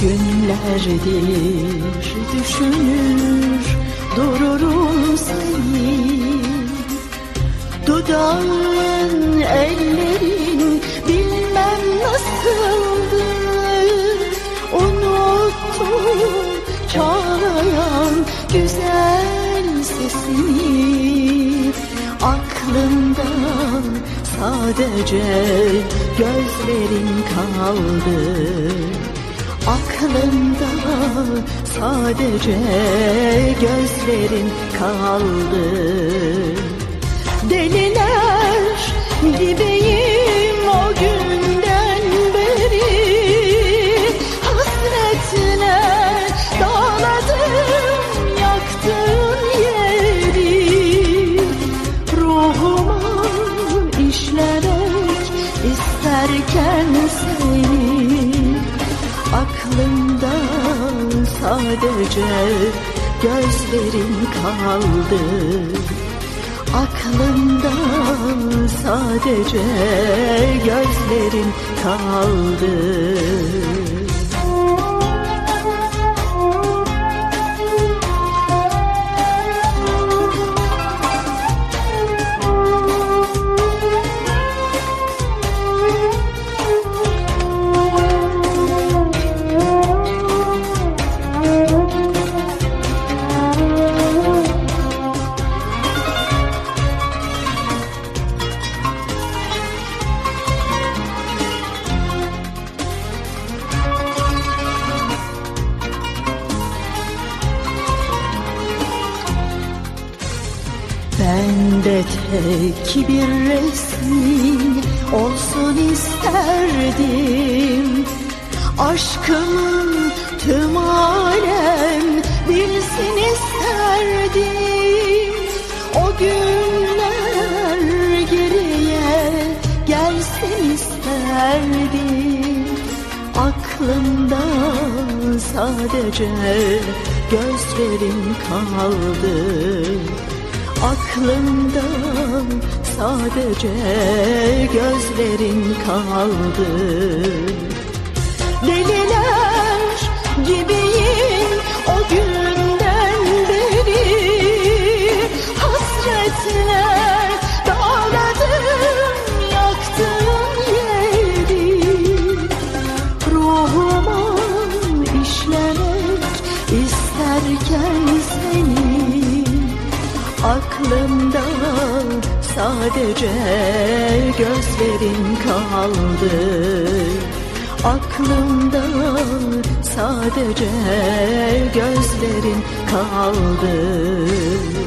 Günlerdir düşünür dururum seni. Dudağın, ellerin bilmem nasıldı Unuttum çağlayan güzel sesini. Aklımda sadece gözlerin kaldı Aklımda sadece gözlerin kaldı. Deliler gibiyim o günden beri. Hasretine dağladım yaktığın yeri. Ruhuma işlemek isterken seni sadece gözlerin kaldı. Aklımda sadece gözlerin kaldı Tek bir resmin olsun isterdim. Aşkımın tüm alem bilsin isterdim. O günler geriye gelsin isterdim. Aklımda sadece gözlerin kaldı Aklımda sadece gözlerin kaldı Aklımda. Sadece gözlerin kaldı. Aklımda sadece gözlerin kaldı